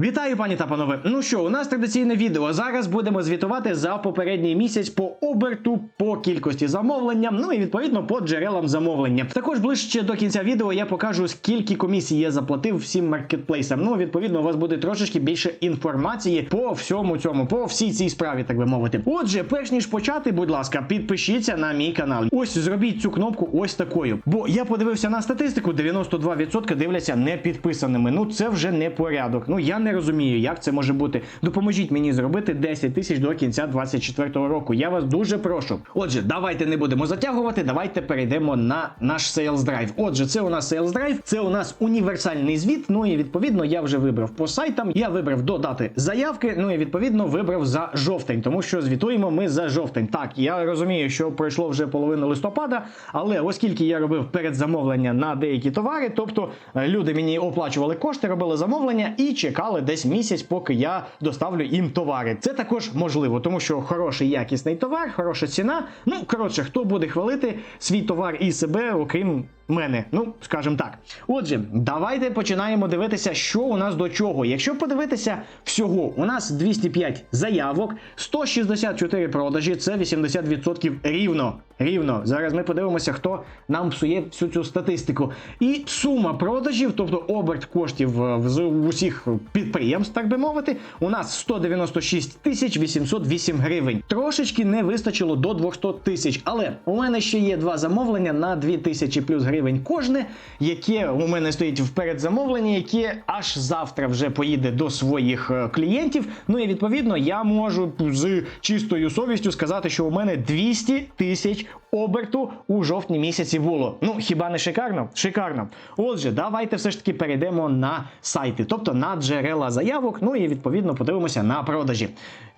Вітаю, пані та панове. Ну що, у нас традиційне відео. Зараз будемо звітувати за попередній місяць по оберту, по кількості замовлення, ну і відповідно по джерелам замовлення. Також ближче до кінця відео я покажу, скільки комісій я заплатив всім маркетплейсам. Ну, відповідно, у вас буде трошечки більше інформації по всьому цьому, по всій цій справі, так би мовити. Отже, перш ніж почати, будь ласка, підпишіться на мій канал. Ось зробіть цю кнопку ось такою. Бо я подивився на статистику: 92% дивляться не підписаними. Ну це вже не порядок. Ну я не розумію, як це може бути. Допоможіть мені зробити 10 тисяч до кінця 24-го року. Я вас дуже прошу. Отже, давайте не будемо затягувати. Давайте перейдемо на наш Sales Drive. Отже, це у нас Sales Drive, це у нас універсальний звіт. Ну і відповідно я вже вибрав по сайтам. Я вибрав додати заявки. Ну і відповідно вибрав за жовтень, тому що звітуємо ми за жовтень. Так, я розумію, що пройшло вже половину листопада, але оскільки я робив передзамовлення на деякі товари, тобто е, люди мені оплачували кошти, робили замовлення і чекали десь місяць, поки я доставлю їм товари. Це також можливо, тому що хороший якісний товар, хороша ціна. Ну коротше, хто буде хвалити свій товар і себе, окрім. Мене, ну скажімо так. Отже, давайте починаємо дивитися, що у нас до чого. Якщо подивитися всього, у нас 205 заявок, 164 продажі, це 80% рівно. Рівно. Зараз ми подивимося, хто нам псує всю цю статистику. І сума продажів, тобто оберт коштів е, з усіх підприємств, так би мовити, у нас 196 тисяч 808 гривень. Трошечки не вистачило до 200 тисяч. Але у мене ще є два замовлення на 2000 плюс гривень кожне, яке у мене стоїть в передзамовленні, яке аж завтра вже поїде до своїх е, клієнтів. Ну і відповідно я можу з чистою совістю сказати, що у мене 200 тисяч оберту у жовтні місяці було. Ну хіба не шикарно? Шикарно. Отже, давайте все ж таки перейдемо на сайти, тобто на джерела заявок. Ну і відповідно подивимося на продажі.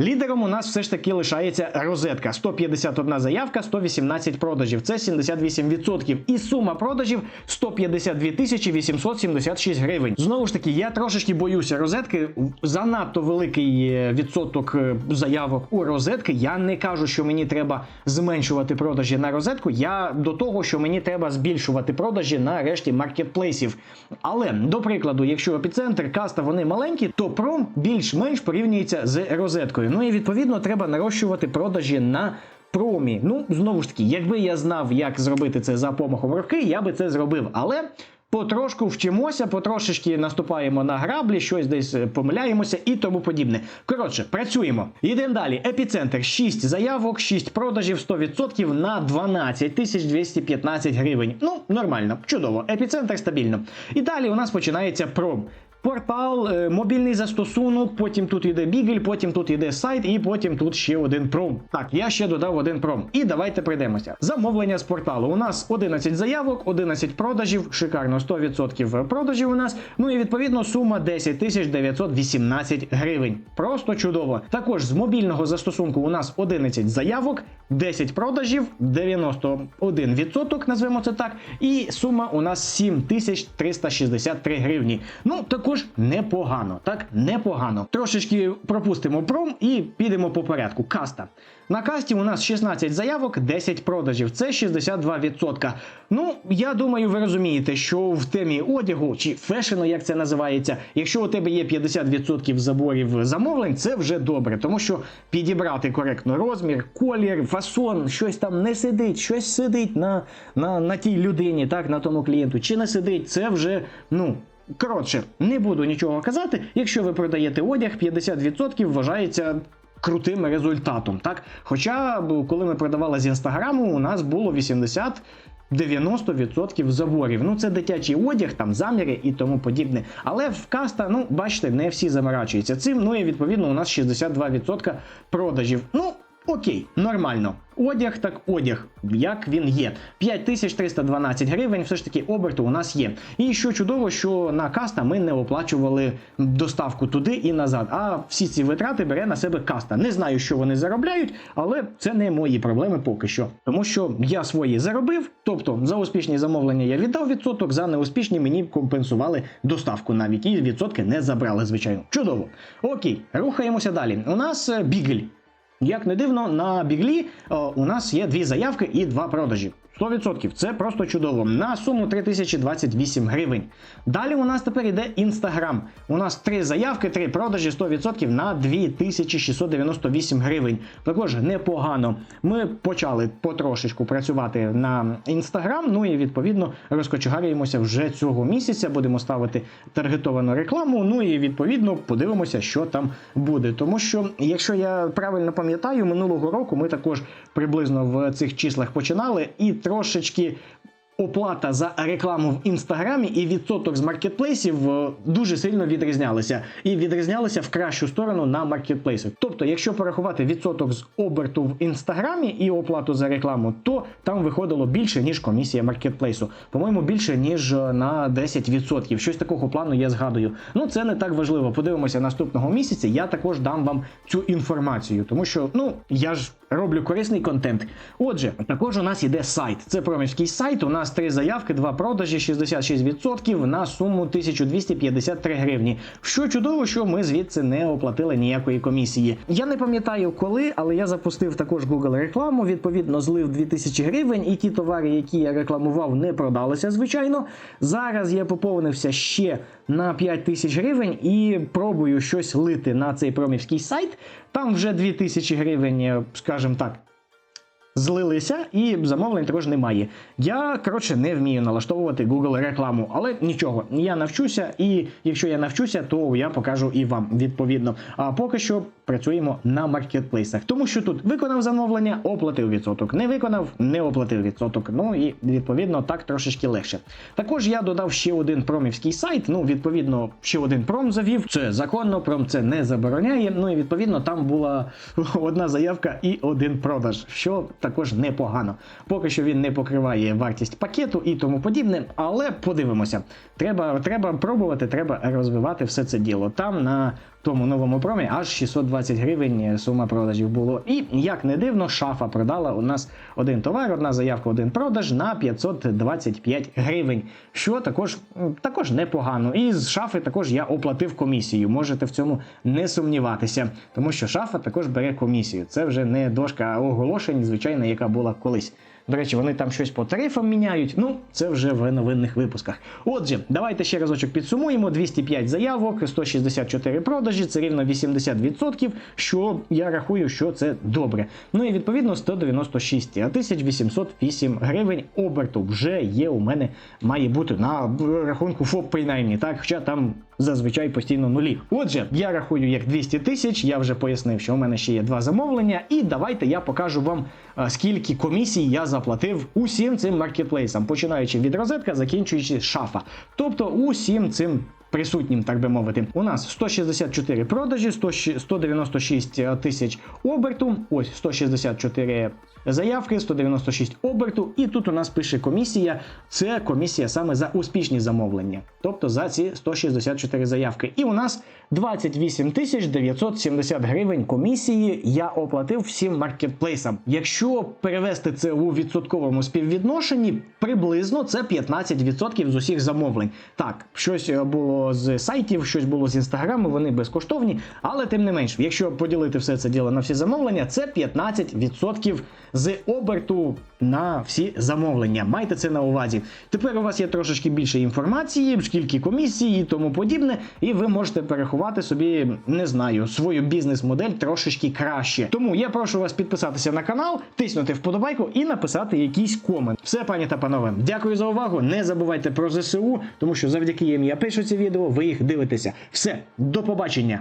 Лідером у нас все ж таки лишається розетка: 151 заявка, 118 продажів. Це 78%. І сума продажів 152 тисячі 876 гривень. Знову ж таки, я трошечки боюся розетки. Занадто великий відсоток е, заявок у розетки. Я не кажу, що мені треба зменшувати продажі на розетку. Я до того, що мені треба збільшувати продажі на решті маркетплейсів. Але до прикладу, якщо епіцентр, каста вони маленькі, то пром більш-менш порівнюється з розеткою. Ну і відповідно треба нарощувати продажі на. Промі, ну знову ж таки, якби я знав, як зробити це за помахом руки, я би це зробив. Але потрошку вчимося, потрошечки наступаємо на граблі, щось десь е, помиляємося і тому подібне. Коротше, працюємо. Йдемо далі. Епіцентр 6 заявок, 6 продажів, 100% на 12 тисяч 215 гривень. Ну, нормально, чудово. Епіцентр стабільно. І далі у нас починається пром. Портал, е, мобільний застосунок, потім тут йде бігель, потім тут йде сайт, і потім тут ще один пром. Так, я ще додав один пром. І давайте прийдемося. Замовлення з порталу. У нас 11 заявок, 11 продажів, шикарно, 100% продажів у нас. Ну і відповідно сума 10 тисяч 918 гривень. Просто чудово. Також з мобільного застосунку у нас 11 заявок, 10 продажів, 91%, назвемо це так. І сума у нас 7363 гривні. Ну, також непогано, так? Непогано. Трошечки пропустимо пром і підемо по порядку. Каста. На касті у нас 16 заявок, 10 продажів. Це 62%. Ну, я думаю, ви розумієте, що в темі одягу чи фешену, як це називається, якщо у тебе є 50% заборів замовлень, це вже добре, тому що підібрати коректно розмір, колір, фасон, щось там не сидить, щось сидить на, на, на тій людині, так, на тому клієнту, чи не сидить, це вже, ну. Коротше, не буду нічого казати. Якщо ви продаєте одяг, 50% вважається крутим результатом. Так? Хоча, коли ми продавали з інстаграму, у нас було 80. 90% заборів. Ну, це дитячий одяг, там заміри і тому подібне. Але в каста, ну, бачите, не всі заморачуються цим. Ну і відповідно у нас 62% продажів. Ну, окей, нормально. Одяг так одяг, як він є. 5312 гривень, все ж таки оберту у нас є. І що чудово, що на каста ми не оплачували доставку туди і назад. А всі ці витрати бере на себе каста. Не знаю, що вони заробляють, але це не мої проблеми поки що. Тому що я свої заробив, тобто за успішні замовлення я віддав відсоток, за неуспішні мені компенсували доставку навіть і відсотки не забрали, звичайно. Чудово. Окей, рухаємося далі. У нас е, бігель. Як не дивно, на біглі о, у нас є дві заявки і два продажі. 100%. Це просто чудово. На суму 3028 гривень. Далі у нас тепер іде Інстаграм. У нас три заявки, три продажі 100% на 2698 гривень. Також непогано. Ми почали потрошечку працювати на Інстаграм. Ну і відповідно розкочегарюємося вже цього місяця. Будемо ставити таргетовану рекламу. Ну і відповідно подивимося, що там буде. Тому що, якщо я правильно пам'ятаю, минулого року ми також приблизно в цих числах починали і трошечки. Оплата за рекламу в інстаграмі і відсоток з маркетплейсів е, дуже сильно відрізнялися, і відрізнялися в кращу сторону на маркетплейсах. Тобто, якщо порахувати відсоток з оберту в інстаграмі і оплату за рекламу, то там виходило більше ніж комісія маркетплейсу. По-моєму, більше ніж е, на 10%. Щось такого плану я згадую. Ну це не так важливо. Подивимося наступного місяця. Я також дам вам цю інформацію, тому що ну я ж роблю корисний контент. Отже, також у нас іде сайт. Це проміжський сайт. У нас три заявки, два продажі, 66% на суму 1253 гривні. Що чудово, що ми звідси не оплатили ніякої комісії. Я не пам'ятаю коли, але я запустив також Google рекламу. Відповідно, злив 2000 гривень, і ті товари, які я рекламував, не продалися. Звичайно. Зараз я поповнився ще на 5 тисяч гривень і пробую щось лити на цей промівський сайт. Там вже 2 тисячі гривень, е, скажімо так. Злилися і замовлень також немає. Я коротше не вмію налаштовувати Google рекламу, але нічого, я навчуся, і якщо я навчуся, то я покажу і вам відповідно. А поки що працюємо на маркетплейсах, тому що тут виконав замовлення, оплатив відсоток. Не виконав, не оплатив відсоток. Ну і відповідно так трошечки легше. Також я додав ще один промівський сайт. Ну, відповідно, ще один пром завів. Це законно, пром це не забороняє. Ну і відповідно там була одна заявка і один продаж, що також непогано. Поки що він не покриває вартість пакету і тому подібне, але подивимося. Треба, треба пробувати, треба розвивати все це діло. Там на тому новому промі аж 620 гривень сума продажів було. І як не дивно, шафа продала у нас один товар, одна заявка, один продаж на 525 гривень, що також, також непогано. І з шафи також я оплатив комісію. Можете в цьому не сумніватися, тому що шафа також бере комісію. Це вже не дошка оголошень, звичайно, яка була колись. До речі, вони там щось по тарифам міняють. Ну, це вже в новинних випусках. Отже, давайте ще разочок підсумуємо: 205 заявок, 164 продажі, це рівно 80%, що я рахую, що це добре. Ну і відповідно 196 тисяч 808 гривень оберту вже є у мене, має бути на рахунку ФОП, принаймні, так, хоча там зазвичай постійно нулі. Отже, я рахую як 200 тисяч, я вже пояснив, що у мене ще є два замовлення, і давайте я покажу вам, скільки комісій я заплатив усім цим маркетплейсам, починаючи від розетка, закінчуючи шафа. Тобто усім цим. Присутнім, так би мовити, у нас 164 продажі, 100 щ- 196 тисяч оберту. Ось 164 заявки, 196 оберту. І тут у нас пише комісія. Це комісія саме за успішні замовлення, тобто за ці 164 заявки. І у нас 28 тисяч 970 гривень комісії я оплатив всім маркетплейсам. Якщо перевести це у відсотковому співвідношенні, приблизно це 15% з усіх замовлень. Так, щось було з сайтів, щось було з інстаграму, вони безкоштовні, але тим не менш, якщо поділити все це діло на всі замовлення, це 15% з оберту на всі замовлення. Майте це на увазі. Тепер у вас є трошечки більше інформації, скільки комісій і тому подібне, і ви можете переховати собі, не знаю, свою бізнес-модель трошечки краще. Тому я прошу вас підписатися на канал, тиснути вподобайку і написати якийсь комент. Все, пані та панове, дякую за увагу. Не забувайте про ЗСУ, тому що завдяки їм я пишу ці відео, ви їх дивитеся. Все, до побачення.